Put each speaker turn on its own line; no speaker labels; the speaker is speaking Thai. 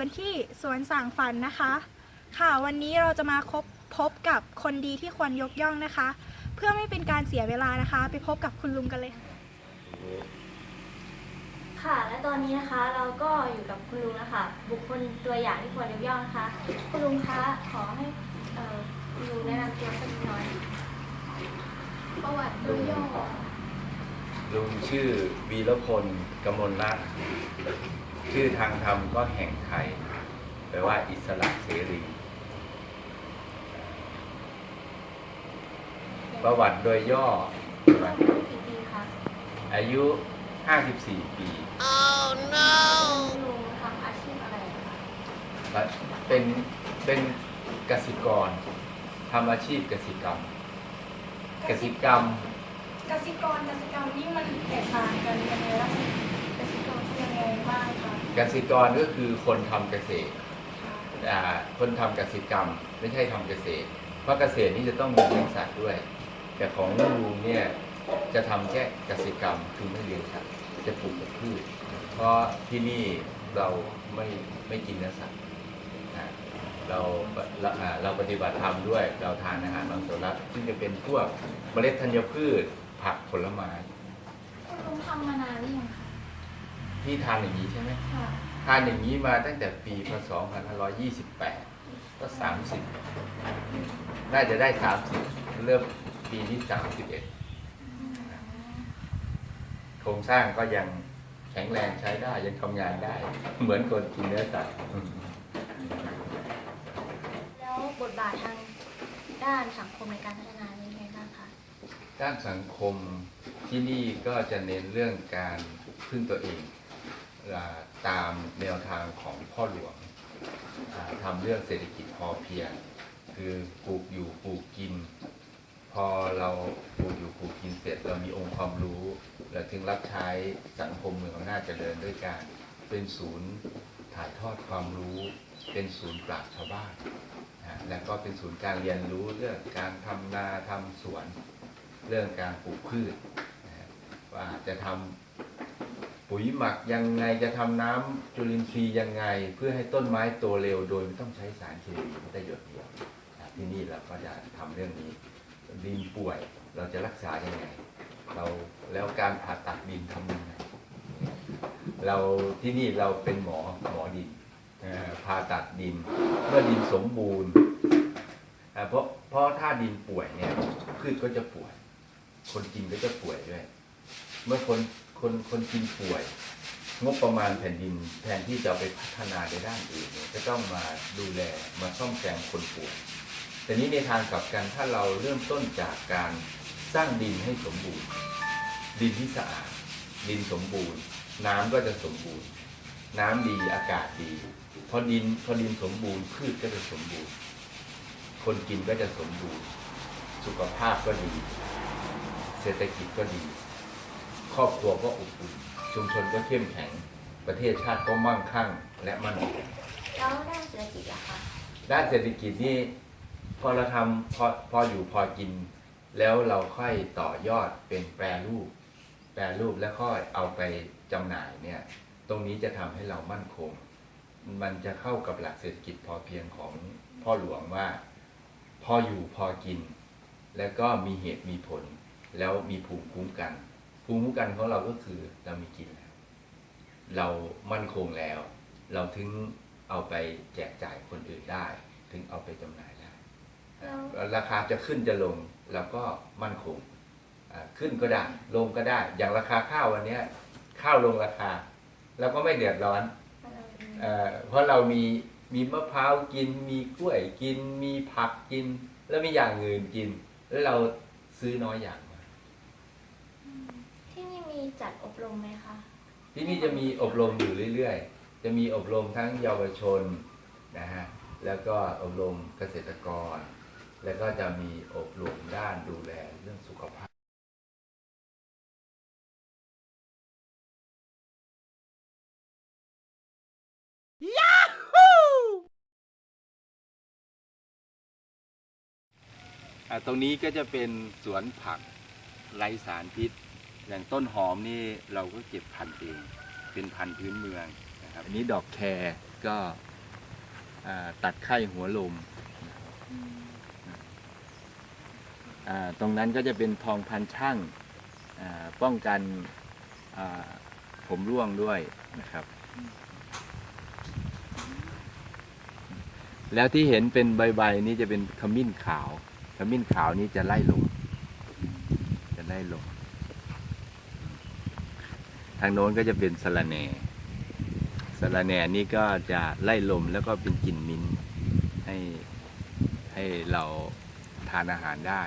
กันที่สวนสางฝันนะคะ ค่ะวันนี้เราจะมาคบพบกับคนดีที่ควรยกย่องนะคะ เพื่อไม่เป็นการเสียเวลานะคะ ไปพบกับคุณลุงกันเลยค่ะ
ค่ะ และตอนนี้นะคะเราก็อยู่กับคุณลุงนะคะ บุคคลตัวอย่างที่ควรยกย่องนะคะ คุณลุงคะขอให้เอ่อคุณลุงแนะนำตัวสักนิดหน่อย ประวัติโดยย่อ
ลุงชื่อวีรพลกมลรัตน์ ชื่อทางธรรมก็แห่งไทยแปลว่าอิสระเสรี ประวัติโดยย่อ
กี่ปีคะ
อายุ 54 ปี
คุณลุงทำอาชีพอะไรคะ
เป็นเป็นกสิกรทำอาชีพกสิกรรม กสิกรรม
กสิกรกสิกรรมนี่มันแตกต่างกันยังไงล่ะกสิกรยังไงบ้างคะ
กสิกรก็คือคนทำเกษตรอ่คนทำกสิกรรม ไม่ใช่ทำเกษตร เพราะเกษตรนี่จะต้องมีเลี้ยงสัตว์ด้วย แต่ของลุงเนี่ยจะทำแค่เกสิกรรมคือไม่เลี้ยงสัตว์จะปลูกพืชเพราะที่นี่เราไม่ไม่กินเนื้อสัตว์เราเราปฏิบัติธรรมด้วย เราทานอาหารมังสวิรัตซึ่งจะเป็นพวกเมล็ดธัญพืชผักผลไม้
ลุงทำมานานหรือยังคะ
ที่ทานอย่างนี้ใช่ไหม
ค่ะ
ทานอย่างนี้มาตั้งแต่ปีพศ2528 ก็ 30 น่าจะได้ 30 เริ่มปีที่ 31 โครงสร้างก็ยังแข็งแรงใช้ได้ยังทำงานได้ เหมือนคนกินเนื้อสัตว์
แล้วบทบาททางด้านสังคมในการพัฒนาเป็นยังไงบ้างคะ
ด้านสังคมที่นี่ก็จะเน้นเรื่องการพึ่งตัวเองอ่า ตามแนวทางของพ่อหลวงอ่าทำเรื่องเศรษฐกิจพอเพียง คือปลูกอยู่ปลูกกิน พอเราปลูกอยู่ปลูกกินเสร็จเรามีองค์ความรู้เราถึงรับใช้สังคมเมืองอำนาจเจริญด้วยการเป็นศูนย์ถ่ายทอดความรู้ เป็นศูนย์ปราชชาวบ้านนะแล้วก็เป็นศูนย์การเรียนรู้เรื่องการทำนาทำสวน เรื่องการปลูกพืชนะว่าจะทำ ปุ๋ยหมักยังไงจะทำน้ำจุลินทรีย์ยังไง เพื่อให้ต้นไม้โตเร็วโดยไม่ต้องใช้สารเคมีไม่ได้หยดเดียวที่นี่เราก็จะทำเรื่องนี้ดินป่วยเราจะรักษายังไง เราแล้วการผ่าตัดดินทำยังไงเราที่นี่เราเป็นหมอหมอดินผ่าตัดดินเมื่อดินสมบูรณ์เพราะเพราะถ้าดินป่วยเนี่ยพืชก็จะป่วย คนกินก็จะป่วยด้วย เมื่อคน คนคนกินป่วย งบประมาณแผ่นดินแทนที่จะไปพัฒนาในด้านอื่นเนี่ยจะต้องมาดูแลมาซ่อมแซมคนป่วยแต่นี้ในทางกลับกันถ้าเราเริ่มต้นจากการสร้างดินให้สมบูรณ์ ดินที่สะอาด ดินสมบูรณ์ น้ำก็จะสมบูรณ์ น้ำดีอากาศดีพอดินพอดินสมบูรณ์พืชก็จะสมบูรณ์ คนกินก็จะสมบูรณ์ สุขภาพก็ดี เศรษฐกิจก็ดี ครอบครัวก็อบอุ่นชุมชนก็เข้มแข็ง ประเทศชาติก็มั่งคั่งและมั่นคง
แล้วด้านเศรษฐกิจล่ะคะ
ด้านเศรษฐกิจนี่พอเราทำพอพออยู่พอกิน แล้วเราค่อยต่อยอดเป็นแปรรูป แปรรูปแล้วค่อยเอาไปจำหน่ายเนี่ยตรงนี้จะทำให้เรามั่นคง มันจะเข้ากับหลักเศรษฐกิจพอเพียงของพ่อหลวงว่า พออยู่พอกิน แล้วก็มีเหตุมีผล แล้วมีภูมิคุ้มกัน ภูมิคุ้มกันของเราก็คือเรามีกินแล้ว เรามั่นคงแล้ว เราถึงเอาไปแจกจ่ายคนอื่นได้ ถึงเอาไปจำหน่ายได้
แล้ว
ราคาจะขึ้นจะลงเราก็มั่นคงอ่าขึ้นก็ได้ ลงก็ได้ อย่างราคาข้าววันเนี้ยข้าวลงราคาเราก็ไม่เดือดร้อนเอ่อเพราะเรามีมีมะพร้าวกิน มีกล้วยกิน มีผักกิน แล้วมีอย่างอื่นกิน แล้วเราซื้อน้อยอย่างมา
ที่นี่มี จัดอบรมไหมคะ
ที่นี่จะมีอบรมอยู่เรื่อยๆ จะมีอบรมทั้งเยาวชนนะฮะ แล้วก็อบรมเกษตรกร แล้วก็จะมีอบรมด้านดูแลเรื่องสุขภาพอ่าตรงนี้ก็จะเป็นสวนผักไร้สารพิษ อย่างต้นหอมนี่เราก็เก็บพันธุ์เอง เป็นพันธุ์พื้นเมืองนะครับ อันนี้ดอกแครก็อ่าตัดไข้หัวลมอ่าตรงนั้นก็จะเป็นทองพันช่างอ่าป้องกันอ่าผมร่วงด้วยนะครับ แล้วที่เห็นเป็นใบๆนี้จะเป็นขมิ้นขาว ขมิ้นขาวนี้จะไล่ลมจะไล่ลม ทางโน้นก็จะเป็นสะระแหน่สะระแหน่นี่ก็จะไล่ลมแล้วก็เป็นกลิ่นมิ้นท์ให้ให้เราทานอาหารได้